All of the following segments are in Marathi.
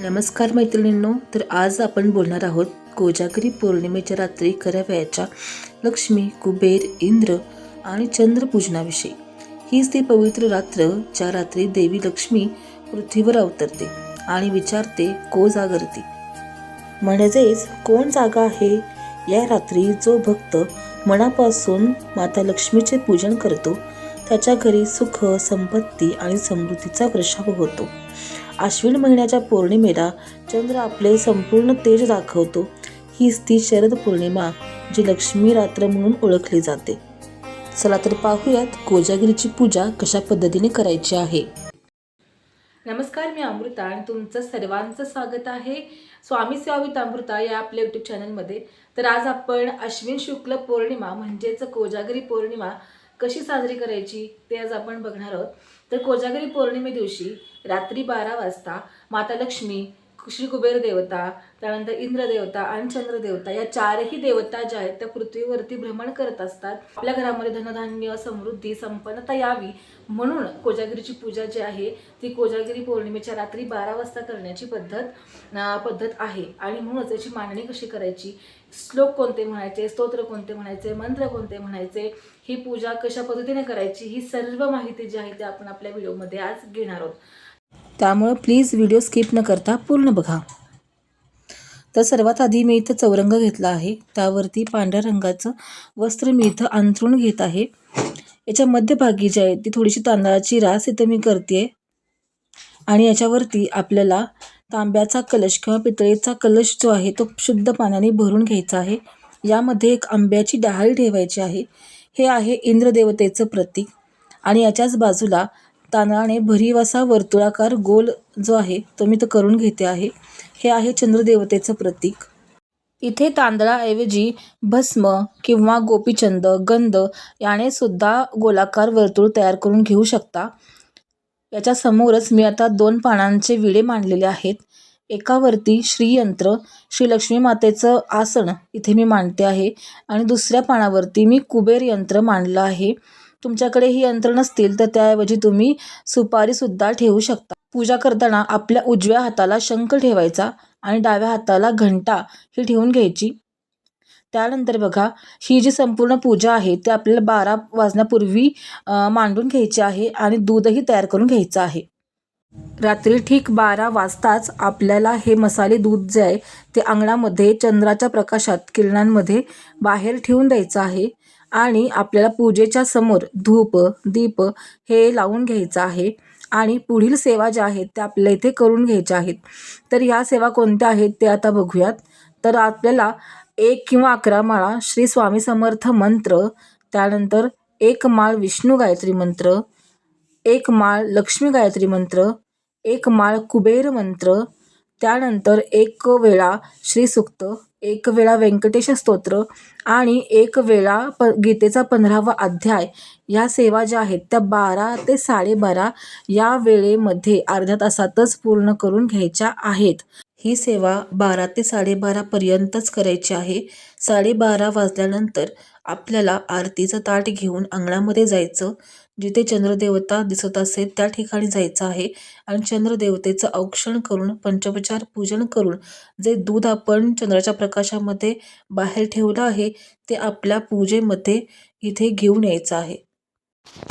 नमस्कार मैत्रिणींनो तर आज आपण बोलणार आहोत कोजागरी पौर्णिमेच्या रात्री करावयाच्या लक्ष्मी कुबेर इंद्र आणि चंद्रपूजनाविषयी हीच ती पवित्र रात्र ज्या रात्री देवी लक्ष्मी पृथ्वीवर अवतरते आणि विचारते को जागरती? म्हणजेच कोण जागा आहे? या रात्री जो भक्त मनापासून माता लक्ष्मीचे पूजन करतो त्याच्या घरी सुख संपत्ती आणि समृद्धीचा प्रशाव होतो. आश्विन महिन्याच्या पौर्णिमेला चंद्र आपले संपूर्ण तेज दाखवतो. हीच ती शरद पौर्णिमा जी लक्ष्मी रात्र म्हणून ओळखली जाते. चला तर पाहूयात कोजागिरीची पूजा कशा पद्धतीने करायची आहे. नमस्कार मी अमृता आणि तुमचं सर्वांचं स्वागत आहे. स्वामी सेवावित अमृता या आपल्या यूट्यूब चॅनलमध्ये तर आज आपण अश्विन शुक्ल पौर्णिमा म्हणजेच कोजागिरी पौर्णिमा कशी साजरी करायची ते आज आपण बघणार आहोत. तर कोजागिरी पौर्णिमे दिवशी रात्री बारा वाजता माता लक्ष्मी श्री कुबेर देवता त्यानंतर इंद्रदेवता आणि चंद्र देवता या चारही देवता ज्या आहेत त्या पृथ्वीवरती भ्रमण करत असतात. आपल्या घरामध्ये धनधान्य समृद्धी संपन्नता यावी म्हणून कोजागिरीची पूजा जी आहे ती कोजागिरी पौर्णिमेच्या रात्री बारा वाजता करण्याची पद्धत पद्धत आहे. आणि म्हणूनच याची मांडणी कशी करायची? श्लोक कोणते म्हणायचे? स्तोत्र कोणते म्हणायचे? मंत्र कोणते म्हणायचे? ही पूजा कशा पद्धतीने करायची? ही सर्व माहिती जी आहे ती आपण आपल्या व्हिडिओमध्ये आज घेणार आहोत. त्यामुळं प्लीज व्हिडिओ स्किप न करता पूर्ण बघा. तर सर्वात आधी मी इथं चौरंग घेतला आहे. त्यावरती पांढऱ्या रंगाचं वस्त्र मी इथं अंथरून घेत आहे. याच्या मध्यभागी जी आहे ती थोडीशी तांदळाची रास इथं मी करते आणि याच्यावरती आपल्याला तांब्याचा कलश किंवा पितळेचा कलश जो आहे तो शुद्ध पाण्याने भरून घ्यायचा आहे. यामध्ये एक आंब्याची डहाळी ठेवायची आहे. हे आहे इंद्रदेवतेचं प्रतीक. आणि याच्याच बाजूला तांदळाने भरीव असा वर्तुळाकार गोल जो आहे तो मी तो करून घेते आहे. हे आहे चंद्रदेवतेचं प्रतीक. इथे तांदळाऐवजी भस्म किंवा गोपीचंद गंध याने सुद्धा गोलाकार वर्तुळ तयार करून घेऊ शकता. याच्या समोरच मी आता दोन पानांचे विडे मांडलेले आहेत. एकावरती श्रीयंत्र श्रीलक्ष्मी मातेचं आसन इथे मी मांडते आहे. आणि दुसऱ्या पानावरती मी कुबेर यंत्र मांडलं आहे. तुमच्याकडे ही यंत्र नसतील तर त्याऐवजी तुम्ही सुपारीसुद्धा ठेवू शकता. पूजा करताना आपल्या उजव्या हाताला शंख ठेवायचा आणि डाव्या हाताला घंटा ही ठेवून घ्यायची. त्यानंतर बघा ही जी संपूर्ण पूजा आहे ती आपल्याला बारा वाजण्यापूर्वी मांडून घ्यायची आहे आणि दूधही तयार करून घ्यायचं आहे. रात्री ठीक बारा वाजताच आपल्याला हे मसाले दूध जे आहे ते अंगणामध्ये चंद्राच्या प्रकाशात किरणांमध्ये बाहेर ठेवून द्यायचं आहे. आणि आपल्याला पूजेच्या समोर धूप दीप हे लावून घ्यायचं आहे. आणि पुढील सेवा ज्या आहेत त्या आपल्याला इथे करून घ्यायच्या आहेत. तर ह्या सेवा कोणत्या आहेत ते आता बघूयात. तर आपल्याला एक किंवा अकरा माळा श्री स्वामी समर्थ मंत्र त्यानंतर एक माळ विष्णू गायत्री मंत्र एक माळ लक्ष्मी गायत्री मंत्र एक माळ कुबेर मंत्र त्यानंतर एक वेळा श्रीसुक्त एक वेळा व्यंकटेश स्तोत्र आणि एक वेळा प गीतेचा पंधरावा अध्याय ह्या सेवा ज्या आहेत त्या बारा ते साडेबारा या वेळेमध्ये अर्ध्या तासातच पूर्ण करून घ्यायच्या आहेत. ही सेवा बारा ते साडेबारापर्यंतच करायची आहे. साडेबारा वाजल्यानंतर आपल्याला आरतीचं ताट घेऊन अंगणामध्ये जायचं. जिथे चंद्रदेवता दिसत असेल त्या ठिकाणी जायचं आहे. आणि चंद्रदेवतेचं औक्षण करून पंचोपचार पूजन करून जे दूध आपण चंद्राच्या प्रकाशामध्ये बाहेर ठेवलं आहे ते आपल्या पूजेमध्ये इथे घेऊन यायचं आहे.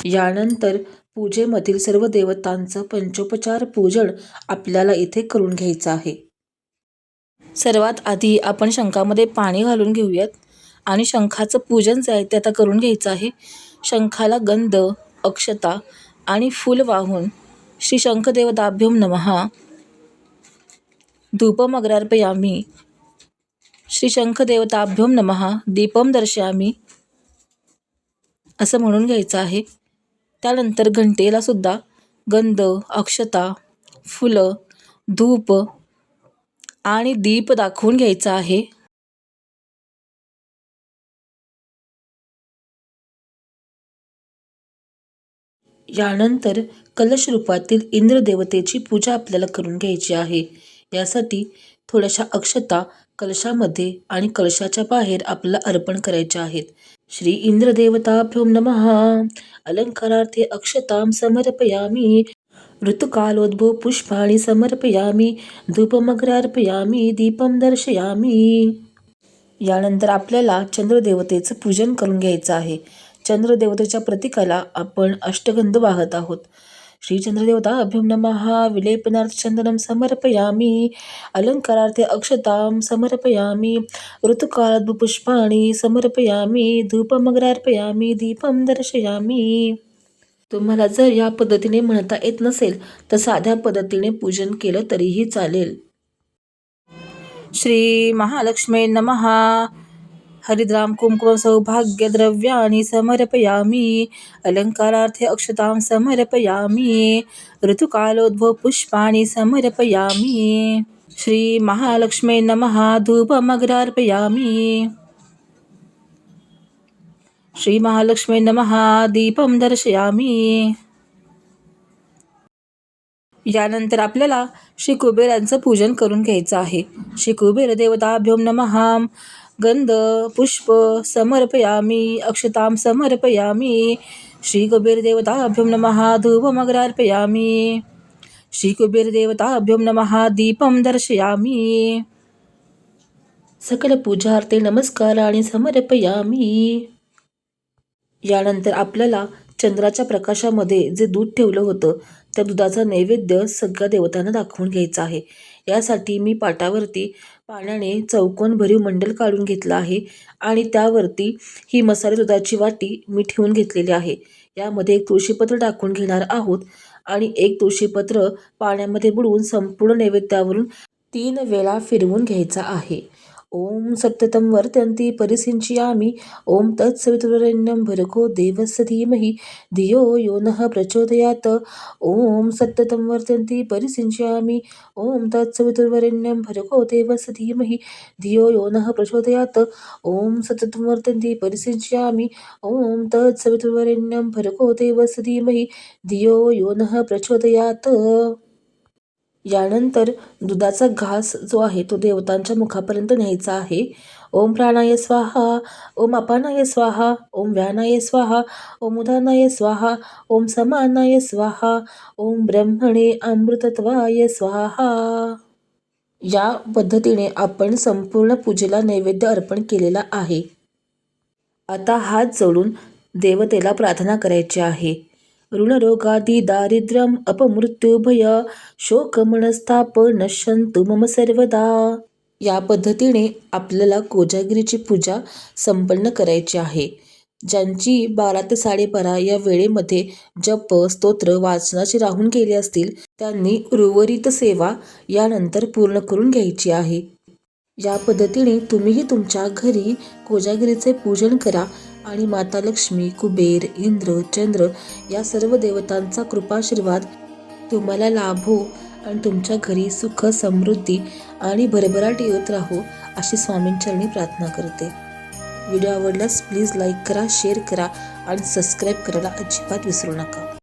यानंतर पूजेमधील सर्व देवतांचं पंचोपचार पूजन आपल्याला इथे करून घ्यायचं आहे. सर्वात आधी आपण शंखामध्ये पाणी घालून घेऊयात. आणि शंखाचं पूजन जे आहे ते आता करून घ्यायचं आहे. शंखाला गंध अक्षता आणि फूल वाहून श्री शंखदेवताभ्युम नमः. धूपम अग्रार्पयामी श्री शंखदेवताभ्यम नमः. दीपम दर्शयामी. असं म्हणून घ्यायचं आहे. त्यानंतर घंटेला सुद्धा गंध अक्षता फुलं धूप आणि दीप दाखवून घ्यायचा आहे. यानंतर कलश रूपातील इंद्रदेवतेची पूजा आपल्याला करून घ्यायची आहे. यासाठी थोड्याशा अक्षता कलशामध्ये आणि कलशाच्या बाहेर आपल्याला अर्पण करायच्या आहेत. श्री इंद्रदेवताभ्यो नमः. अलंकारार्थे अक्षतां समर्पयामी. ऋतुकालोद्भव पुष्पाणी समर्पयामी. धूपमग्रार्पयामी दीपम दर्शयामी. यानंतर आपल्याला चंद्रदेवतेचं पूजन करून घ्यायचं आहे. चंद्रदेवतेच्या प्रतीकाला आपण अष्टगंध वाहत आहोत. श्री चंद्रदेवता अभ्यम नमहा विलेपनार्थ चंदनम समर्पयामी अलंकारार्थे अक्षतां समर्पयामी ऋतुकालाद्भु पुष्पाणी समर्पयामी धूपमग्रार्पयामी दीपम दर्शयामी. तुम्हाला जर या पद्धतीने म्हणता येत नसेल तर साध्या पद्धतीने पूजन केलं तरीही चालेल. श्री महालक्ष्मी नमः. हरिद्राम कुंकुम सौभाग्यद्रव्याणि समर्पयामि। अलंकारार्थे अक्षतां समर्पयामि। ऋतुकालोद्भव पुष्पाणि समर्पयामि। श्री महालक्ष्मी नमः धूपमग्रार्पयामि श्री महालक्ष्मी नमः दीपं दर्शयामि। यानंतर आपल्याला श्री कुबेरांचं पूजन करून घ्यायचं आहे। श्री कुबेर देवताभ्योम नमः। गंध पुष्प समर्पयामी अक्षतां समर्पयामी। श्री कुबेर देवताभ्योम नमः धूपमग्रार्पयामी। श्री कुबेर देवताभ्यम नमः दीपम दर्शयामी। सकल पूजार्थे नमस्काराणि समर्पयामी। यानंतर आपल्याला चंद्राच्या प्रकाशामध्ये जे दूध ठेवलं होतं त्या दुधाचा नैवेद्य सगळ्या देवतांना दाखवून घ्यायचा आहे. यासाठी मी पाटावरती पाण्याने चौकोन भरीव मंडल काढून घेतलं आहे आणि त्यावरती ही मसाले दुधाची वाटी मी ठेवून घेतलेली आहे. यामध्ये एक तुळशीपत्र टाकून घेणार आहोत आणि एक तुळशीपत्र पाण्यामध्ये बुडवून संपूर्ण नैवेद्यावरून तीन वेळा फिरवून घ्यायचा आहे. ओम सत्यतं वर्तन्ति परिसिञ्चयामि ओम तत्सवितुर्वरेण्यं भर्गो देवस्य धीमहि। धियो यो नः प्रचोदयात्। ॐ सत्यतं वर्तन्ति परिसिञ्चयामि ओम तत्सवितुर्वरेण्यं भर्गो देवस्य धीमहि। धियो यो नः प्रचोदयात्। ॐ सत्यतं वर्तन्ति परिसिञ्चयामि ॐ तत्सवितुर्वरेण्यं भर्गो देवस्य धीमहि। धियो यो नः प्रचोदयात्। यानंतर दुधाचा घास जो आहे तो देवतांच्या मुखापर्यंत न्यायचा आहे. ओम प्राणाय स्वाहा ओम अपानाय स्वाहा ओम व्यानाय स्वाहा ओम उदानाय स्वाहा ओम समानाय स्वाहा ओम ब्रह्मणे अमृतत्वाय स्वाहा. या पद्धतीने आपण संपूर्ण पूजेला नैवेद्य अर्पण केलेला आहे. आता हात जोडून देवतेला प्रार्थना करायची आहे. ऋणरोगादि दारिद्र्यम् अपमृत्युभय शोकमनस्ताप नश्यंतु मम सर्वदा. या पद्धतीने आपल्याला कोजागिरीची पूजा संपन्न करायची आहे. ज्यांची बारा ते साडेबारा या वेळेमध्ये जप स्तोत्र वाचनाची राहून गेली असतील त्यांनी उर्वरित सेवा यानंतर पूर्ण करून घ्यायची आहे. या पद्धतीने तुम्हीही तुमच्या घरी कोजागिरीचे पूजन करा आणि माता लक्ष्मी कुबेर इंद्र चंद्र या सर्व देवतांचा कृपाशीर्वाद तुम्हाला लाभो आणि तुमच्या घरी सुख समृद्धी आणि भरभराट येत राहो अशी स्वामींचरणी प्रार्थना करते. व्हिडिओ आवडल्यास प्लीज लाईक करा शेअर करा आणि सबस्क्राईब करायला अजिबात विसरू नका.